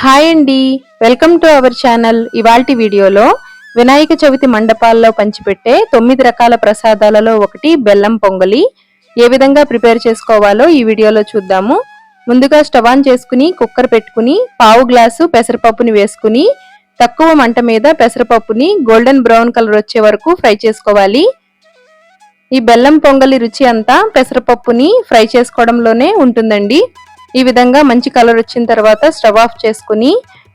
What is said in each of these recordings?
Hi అండి. Welcome to our channel. ఇవాల్టి వీడియోలో వినాయక చవితి మండపాల్లో పంచిపెట్టే తొమ్మిది రకాల ప్రసాదాలలో ఒకటి బెల్లం పొంగలి. ఏ విధంగా ప్రిపేర్ చేసుకోవాలో ఈ వీడియోలో చూద్దాము. ముందుగా స్టవ్ ఆన్ చేసుకుని కుక్కర్ పెట్టుకుని పావు గ్లాసు పెసరపప్పుని వేసుకుని తక్కువ మంట మీద పెసరపప్పుని గోల్డెన్ బ్రౌన్ కలర్ వచ్చే వరకు ఫ్రై చేసుకోవాలి. ఈ బెల్లం పొంగలి రుచి అంతా పెసరపప్పుని ఫ్రై చేసుకోవడంలోనే ఉంటుందండి. ఈ విధంగా మంచి కలర్ వచ్చిన తర్వాత స్టవ్ ఆఫ్ చేసుకుని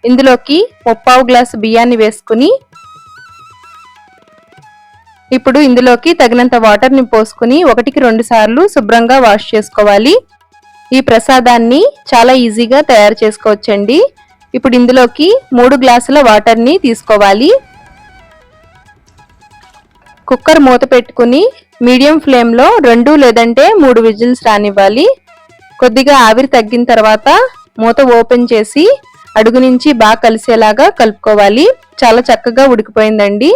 ఇందులోకి ముప్పావు గ్లాసు బియ్యాన్ని వేసుకుని ఇప్పుడు ఇందులోకి తగినంత వాటర్ని పోసుకుని ఒకటికి రెండు సార్లు శుభ్రంగా వాష్ చేసుకోవాలి. ఈ ప్రసాదాన్ని చాలా ఈజీగా తయారు చేసుకోవచ్చండి. ఇప్పుడు ఇందులోకి మూడు గ్లాసుల వాటర్ని తీసుకోవాలి. కుక్కర్ మూత పెట్టుకుని మీడియం ఫ్లేమ్లో రెండు లేదంటే మూడు విజిల్స్ రానివ్వాలి. కొద్దిగా ఆవిరి తగ్గిన తర్వాత మూత ఓపెన్ చేసి అడుగు నుంచి బాగా కలిసేలాగా కలుపుకోవాలి. చాలా చక్కగా ఉడికిపోయిందండి.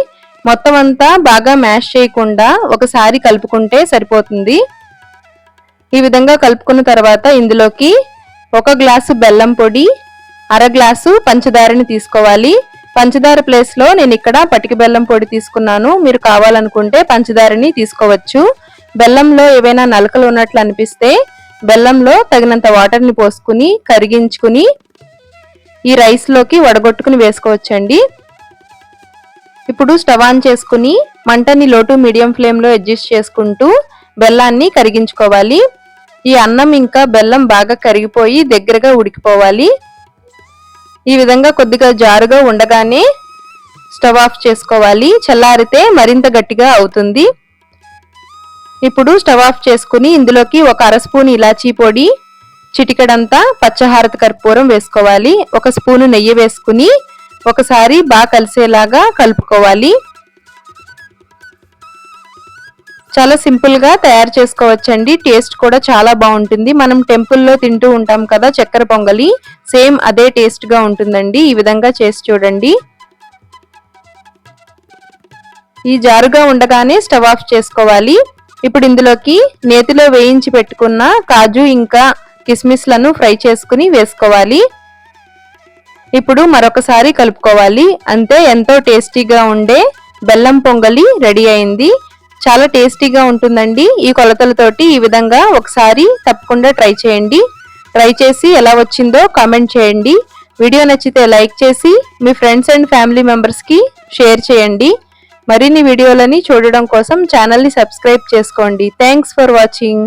మొత్తం అంతా బాగా మ్యాష్ చేయకుండా ఒకసారి కలుపుకుంటే సరిపోతుంది. ఈ విధంగా కలుపుకున్న తర్వాత ఇందులోకి ఒక గ్లాసు బెల్లం పొడి అర గ్లాసు పంచదారని తీసుకోవాలి. పంచదార ప్లేస్లో నేను ఇక్కడ పటిక బెల్లం పొడి తీసుకున్నాను. మీరు కావాలనుకుంటే పంచదారని తీసుకోవచ్చు. బెల్లంలో ఏవైనా నలకలు ఉన్నట్లు అనిపిస్తే బెల్లంలో తగినంత వాటర్ని పోసుకుని కరిగించుకుని ఈ రైస్లోకి వడగొట్టుకుని వేసుకోవచ్చండి. ఇప్పుడు స్టవ్ ఆన్ చేసుకుని మంటని లోటు మీడియం ఫ్లేమ్లో అడ్జస్ట్ చేసుకుంటూ బెల్లాన్ని కరిగించుకోవాలి. ఈ అన్నం ఇంకా బెల్లం బాగా కరిగిపోయి దగ్గరగా ఉడికిపోవాలి. ఈ విధంగా కొద్దిగా జారుగా ఉండగానే స్టవ్ ఆఫ్ చేసుకోవాలి. చల్లారితే మరింత గట్టిగా అవుతుంది. ఇప్పుడు స్టవ్ ఆఫ్ చేసుకుని ఇందులోకి ఒక అర స్పూన్ ఇలాచీ పొడి చిటికడంతా పచ్చహారత కర్పూరం వేసుకోవాలి. ఒక స్పూను నెయ్యి వేసుకుని ఒకసారి బాగా కలిసేలాగా కలుపుకోవాలి. చాలా సింపుల్గా తయారు చేసుకోవచ్చండి. టేస్ట్ కూడా చాలా బాగుంటుంది. మనం టెంపుల్లో తింటూ ఉంటాం కదా చక్కెర పొంగలి. సేమ్ అదే టేస్ట్గా ఉంటుందండి. ఈ విధంగా చేసి చూడండి. ఈ జారుగా ఉండగానే స్టవ్ ఆఫ్ చేసుకోవాలి. ఇప్పుడు ఇందులోకి నేతిలో వేయించి పెట్టుకున్న కాజు ఇంకా కిస్మిస్లను ఫ్రై చేసుకుని వేసుకోవాలి. ఇప్పుడు మరొకసారి కలుపుకోవాలి. అంతే ఎంతో టేస్టీగా ఉండే బెల్లం పొంగలి రెడీ అయింది. చాలా టేస్టీగా ఉంటుందండి. ఈ కొలతలతోటి ఈ విధంగా ఒకసారి తప్పకుండా ట్రై చేయండి. ట్రై చేసి ఎలా వచ్చిందో కామెంట్ చేయండి. వీడియో నచ్చితే లైక్ చేసి మీ ఫ్రెండ్స్ అండ్ ఫ్యామిలీ మెంబర్స్కి షేర్ చేయండి. మరిన్ని వీడియోలని చూడడం కోసం ఛానల్ని సబ్స్క్రైబ్ చేసుకోండి. Thanks for watching